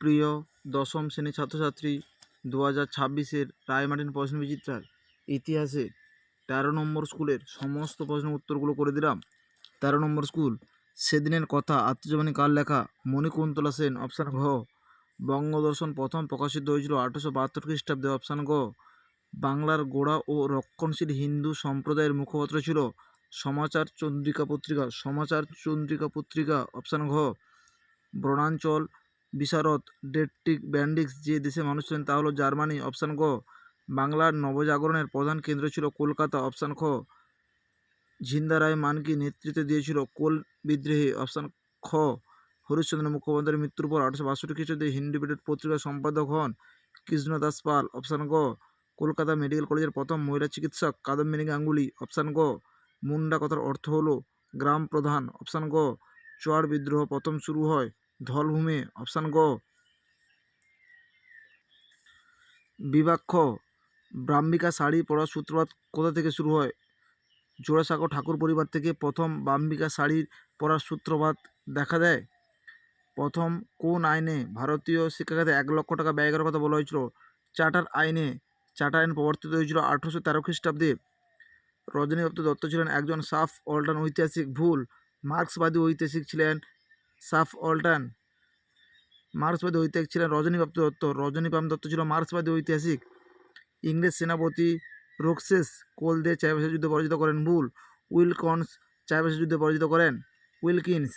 প্রিয় দশম শ্রেণির ছাত্রছাত্রী দু হাজার ছাব্বিশের রায়মার্টিন প্রশ্ন বিচিত্রার ইতিহাসে তেরো নম্বর স্কুলের সমস্ত প্রশ্নের উত্তরগুলো করে দিলাম। তেরো নম্বর স্কুল, সেদিনের কথা আত্মজীবনী কার লেখা? মণিকুন্তলা সেন, অপশান ঘ। বঙ্গদর্শন প্রথম প্রকাশিত হয়েছিল আঠারোশো বাহাত্তর খ্রিস্টাব্দে, অপশান গ বাংলার গোড়া ও রক্ষণশীল হিন্দু সম্প্রদায়ের মুখপত্র ছিল সমাচার চন্দ্রিকা পত্রিকা, সমাচার চন্দ্রিকা পত্রিকা, অপশান ঘ। বনাঞ্চল বিশারদ ডেট্রিক ব্যান্ডিক্স যে দেশে মানুষ ছিলেন তা হলো জার্মানি। অপশান গ, বাংলার নবজাগরণের প্রধান কেন্দ্র ছিল কলকাতা। অপশান খ ঝিন্দা রায় মানকি নেতৃত্ব দিয়েছিল কোল বিদ্রোহে। অপশান খ, হরিশ্চন্দ্র মুখোপাধ্যায়ের মৃত্যুর পর আঠারোশো বাষট্টি খ্রিস্টাব্দে ইন্ডিপেন্ডেন্ট পত্রিকার সম্পাদক হন কৃষ্ণ দাস পাল। অপশান গ, কলকাতা মেডিকেল কলেজের প্রথম মহিলা চিকিৎসক কাদম্বিনী গাঙ্গুলি। অপশান গ, মুন্ডা কথার অর্থ হলো গ্রাম প্রধান। অপশান গ চোয়ার বিদ্রোহ প্রথম শুরু হয় ধলভূমে অপশান গ বিবাক্ষ, ব্রাহ্মিকা শাড়ি পরার সূত্রপাত কোথা থেকে শুরু হয়? জোড়াসাঁকো ঠাকুর পরিবার থেকে প্রথম ব্রাহ্মিকা শাড়ির পরার সূত্রপাত দেখা দেয়? প্রথম কোন আইনে ভারতীয় শিক্ষাখাতে এক লক্ষ টাকা ব্যয় করার কথা বলা হয়েছিল? চার্টার আইনে চার্টার আইন প্রবর্তিত হয়েছিল আঠারোশো তেরো খ্রিস্টাব্দে। রজনীকান্ত দত্ত ছিলেন একজন সাফ, অল্টান ঐতিহাসিক ভুল। মার্ক্সবাদী ঐতিহাসিক ছিলেন সাফ অল্টান। মার্ক্সবাদী ঐতিহাসিক ছিলেন রজনীকান্ত দত্ত। রজনীকান্ত দত্ত ছিল মার্ক্সবাদী ঐতিহাসিক। ইংরেজ সেনাপতি রোকসেস কোল দিয়ে চাইবাসা যুদ্ধে পরাজিত করেন ভুল উইলকনস চাইবাসা যুদ্ধে পরাজিত করেন উইলকিনস।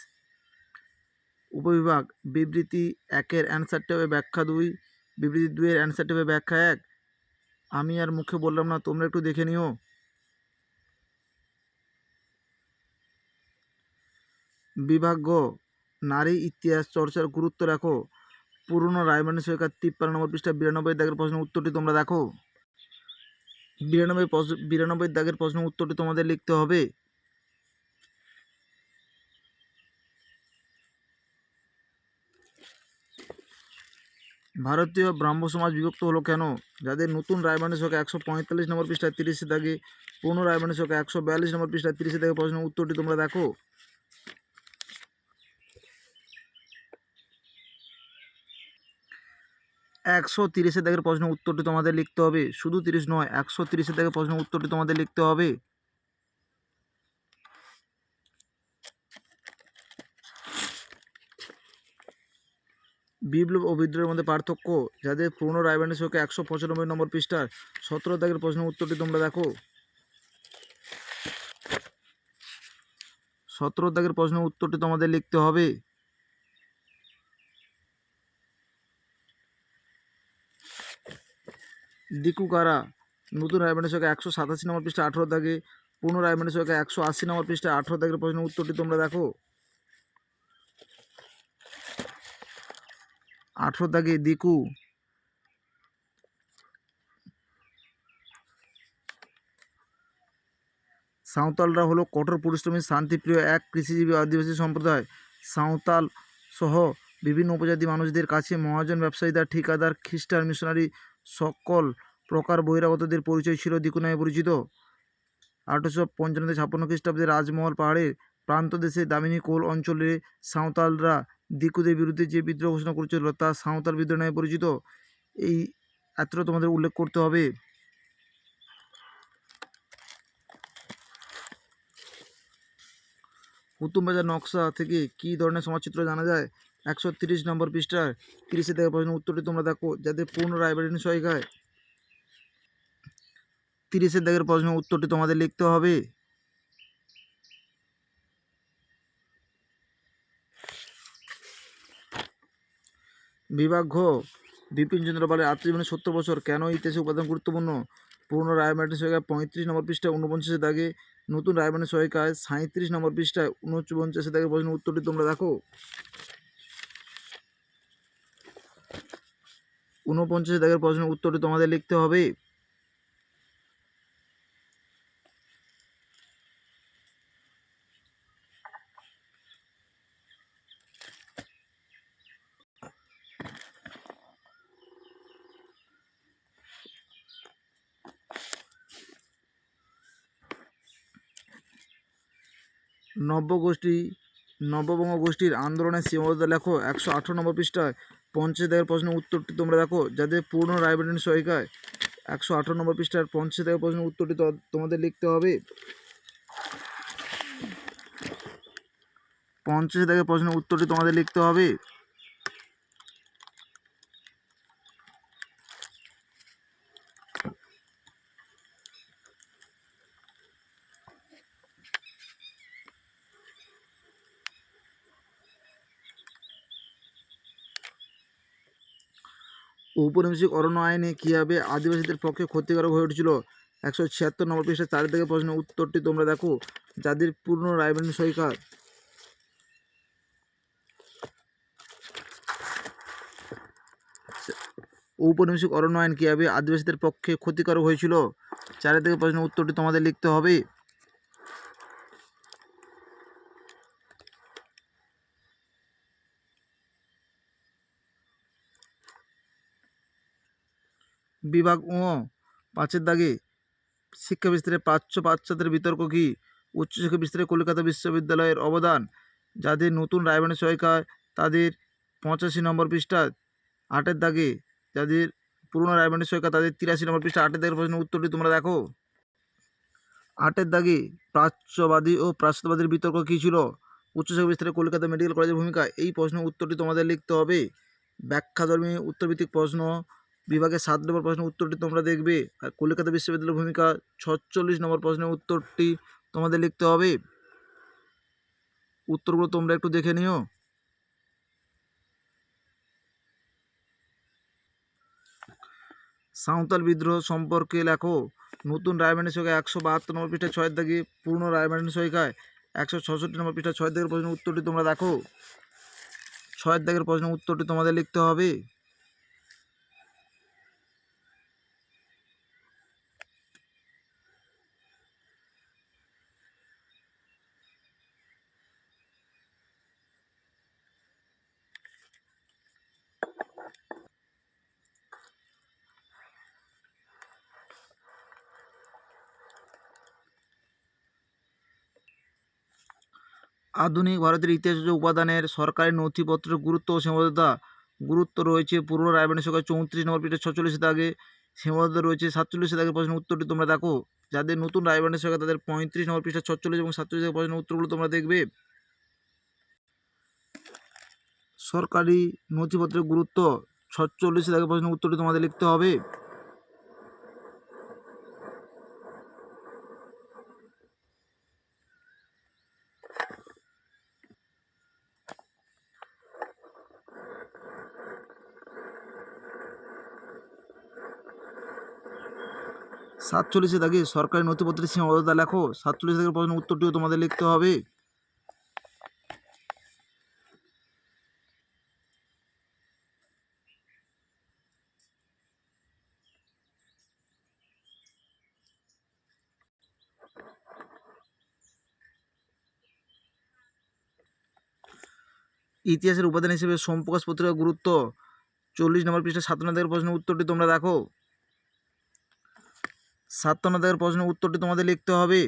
উপবিভাগ, বিবৃতি একের অ্যান্সারটি হবে ব্যাখ্যা দুই, বিবৃতি দুইয়ের অ্যান্সারটি হবে ব্যাখ্যা এক। আমি আর মুখে বললাম না, তোমরা একটু দেখে নিও। বিভাগ গ নারী ইতিহাস চর্চার গুরুত্ব রাখো। পুরনো রায়মানি সরকার তিপ্পান্ন নম্বর পৃষ্ঠা বিরানব্বই দাগের প্রশ্নের উত্তরটি তোমরা দেখো। বিরানব্বই বিরানব্বই দাগের প্রশ্নের উত্তরটি তোমাদের লিখতে হবে। ভারতীয় ব্রাহ্ম সমাজ বিভক্ত হলো কেন? যাদের নতুন রায়মানি সরকার একশো পঁয়তাল্লিশ নম্বর পৃষ্ঠায় তিরিশে দাগে, পুরনো রায়মানি সরকার একশো বিয়াল্লিশ নম্বর পৃষ্ঠায় তিরিশে দাগে প্রশ্নের উত্তরটি তোমরা দেখো। একশো তিরিশের দাগের প্রশ্নের উত্তরটি তোমাদের লিখতে হবে। শুধু তিরিশ নয়, একশো তিরিশের দাগের প্রশ্নের উত্তরটি তোমাদের লিখতে হবে। বিপ্লব ও বিদ্রোহের মধ্যে পার্থক্য, যাদের পুরনো রায়বাণী শোকে একশো পঁচানব্বই নম্বর পৃষ্ঠার সতেরো দাগের প্রশ্নের উত্তরটি তোমরা দেখো। সতেরো দাগের প্রশ্নের উত্তরটি তোমাদের লিখতে হবে। দিকু কারা, নতুন রায়বাণী শোকে একশো সাতাশি নম্বর পৃষ্ঠা, আঠেরো দাগে। পুরনো রায়বাণী শোকে একশো আশি নম্বর পৃষ্ঠা, আঠেরো দাগের প্রশ্নের উত্তরটি তোমরা দেখো। আঠেরো দাগে দিকু। সাঁওতালরা হলো কঠোর পরিশ্রমী, শান্তিপ্রিয়, এক কৃষিজীবী আদিবাসী সম্প্রদায়। সাঁওতাল সহ বিভিন্ন উপজাতি মানুষদের কাছে মহাজন ব্যবসায়ীদের ঠিকাদার, খ্রিস্টান, মিশনারি সকল প্রকার বহিরাগতদের পরিচয় ছিল দিকু নামে পরিচিত। আঠারোশো পঞ্চান্ন ছাপ্পান্ন খ্রিস্টাব্দে রাজমহল পাহাড়ের প্রান্ত দেশে দামিনী কোল অঞ্চলে সাঁওতালরা দিকুদের বিরুদ্ধে যে বিদ্রোহ ঘোষণা করেছিল, তা সাঁওতাল বিদ্রোহ নামে পরিচিত। এই এতটা তোমাদের উল্লেখ করতে হবে। কুতুববাজার নকশা থেকে কী ধরনের সমাজচিত্র জানা যায়? একশো তিরিশ নম্বর পৃষ্ঠার তিরিশে থেকে প্রশ্ন উত্তরটি তোমরা দেখো, যাদের পূর্ণ রায়বাড়িনী সহায়িকায় তিরিশের দাগের প্রশ্ন উত্তরটি তোমাদের লিখতে হবে। বিভাগ ঘ বিপিনচন্দ্র পালের আত্মজীবনী সত্তর বছর, কেন ইতিহাসে উপাদান গুরুত্বপূর্ণ? পুরনো রায়মার্টিন সহায়িকা পঁয়ত্রিশ নম্বর পৃষ্ঠায় ঊনপঞ্চাশে দাগে, নতুন রায়মার্টিন সহায়িকায় সাঁত্রিশ নম্বর পৃষ্ঠায় উনপঞ্চাশে দাগের প্রশ্নের উত্তরটি তোমরা দেখো। ঊনপঞ্চাশে দাগের প্রশ্নের উত্তরটি তোমাদের লিখতে হবে। নব্য গোষ্ঠী নববঙ্গ গোষ্ঠীর আন্দোলনের সীমাবদ্ধতা লেখো। একশো আঠারো নম্বর পৃষ্ঠায় পঞ্চাশ দেওয়ার প্রশ্নের উত্তরটি তোমরা দেখো, যাদের পূর্ণ রায়বাটিন সহিকায় একশো আঠারো নম্বর পৃষ্ঠার পঞ্চাশ দেওয়ার প্রশ্নের উত্তরটি তোমাদের লিখতে হবে। পঞ্চাশ দাগের প্রশ্নের উত্তরটি তোমাদের লিখতে হবে। ঔপনিবেশিক অরণ্য আইনে কীভাবে আদিবাসীদের পক্ষে ক্ষতিকারক হয়ে উঠেছিল। একশো ছিয়াত্তর নম্বর পৃষ্ঠা চার থেকে প্রশ্নের উত্তরটি তোমরা দেখো। যাদের পূর্ণ রায়বাটিন সৈকার ঔপনিবেশিক অরণ্য আইন কীভাবে আদিবাসীদের পক্ষে ক্ষতিকারক হয়েছিল। চারিদিকে প্রশ্নের উত্তরটি তোমাদের লিখতে হবে। বিভাগ ও পাঁচের দাগে শিক্ষা বিস্তারে প্রাচ্য পাশ্চাত্যের বিতর্ক কী? উচ্চশিক্ষা বিস্তারে কলকাতা বিশ্ববিদ্যালয়ের অবদান। যাদের নতুন রায়বাণী সহায়িকায় তাদের পঁচাশি নম্বর পৃষ্ঠা আটের দাগে। যাদের পুরনো রায়বাণী সহায়িকা তাদের তিরাশি নম্বর পৃষ্ঠা আটের দাগের প্রশ্নের উত্তরটি তোমরা দেখো। আটের দাগে প্রাচ্যবাদী ও প্রাচ্যবাদীর বিতর্ক কী ছিল? উচ্চশিক্ষা বিস্তারে কলকাতা মেডিকেল কলেজের ভূমিকা, এই প্রশ্নের উত্তরটি তোমাদের লিখতে হবে। ব্যাখ্যাধর্মী উত্তরভিত্তিক প্রশ্ন বিভাগের সাত নম্বর প্রশ্নের উত্তরটি তোমরা দেখবে। আর কলকাতা বিশ্ববিদ্যালয়ের ভূমিকা, ছচল্লিশ নম্বর প্রশ্নের উত্তরটি তোমাদের লিখতে হবে। উত্তরগুলো তোমরা একটু দেখে নিও। সাঁওতাল বিদ্রোহ সম্পর্কে লেখো। নতুন রায়বাণী সঙ্গে একশো বাহাত্তর নম্বর পৃষ্ঠা ছয়ের দাগে পুরনো রায়বাণী সহিকায় একশো ছষট্টি নম্বর পৃষ্ঠা ছয়ের দাগের প্রশ্নের উত্তরটি তোমরা দেখো। ছয়ের দাগের প্রশ্নের উত্তরটি তোমাদের লিখতে হবে। আধুনিক ভারতের ইতিহাস উপাদানের সরকারি নথিপত্রের গুরুত্ব ও সীমাবদ্ধতা। গুরুত্ব রয়েছে পুরনো রায়বাণী সরকার চৌত্রিশ, নম্বর পৃষ্ঠা ছচল্লিশ দাগে সীমাবদ্ধতা রয়েছে সাতচল্লিশ দাগের প্রশ্নের উত্তরটি তোমরা দেখো। যাদের নতুন রায়বাণী সরকার তাদের পঁয়ত্রিশ, নম্বর পৃষ্ঠা ছচল্লিশ এবং সাতচল্লিশ দাগের প্রশ্নের উত্তরগুলো তোমরা দেখবে। সরকারি নথিপত্রের গুরুত্ব, ছচল্লিশ দাগের প্রশ্নের উত্তরটি তোমাদের লিখতে হবে। সাতচল্লিশে দাগে সরকারি নথিপত্রের সীমাবদ্ধতা লেখো। সাতচল্লিশ দাগের প্রশ্নের উত্তরটিও তোমাদের লিখতে হবে। ইতিহাসের উপাদান হিসেবে সোমপ্রকাশ পত্রিকার গুরুত্ব। চল্লিশ নম্বর পৃষ্ঠা সাতান্ন দাগের প্রশ্নের উত্তরটি তোমরা দেখো। সাতান্ন দাগের প্রশ্নের উত্তরটি তোমাদের লিখতে হবে।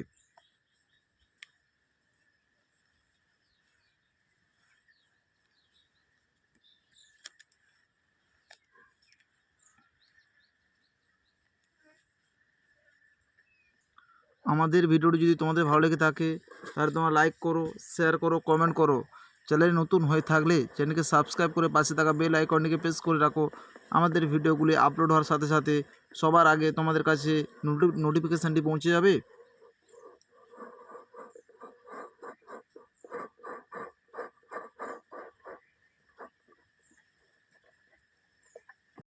আমাদের ভিডিওটি যদি তোমাদের ভালো লেগে থাকে, তাহলে তোমরা লাইক করো শেয়ার করো কমেন্ট করো। চ্যানেলে নতুন হয়ে থাকলে চ্যানেলকে সাবস্ক্রাইব করে পাশে থাকা বেল আইকনটিকে প্রেস করে রাখো। আমাদের ভিডিওগুলি আপলোড হওয়ার সাথে সাথে সবার আগে তোমাদের কাছে নোটিফিকেশানটি পৌঁছে যাবে।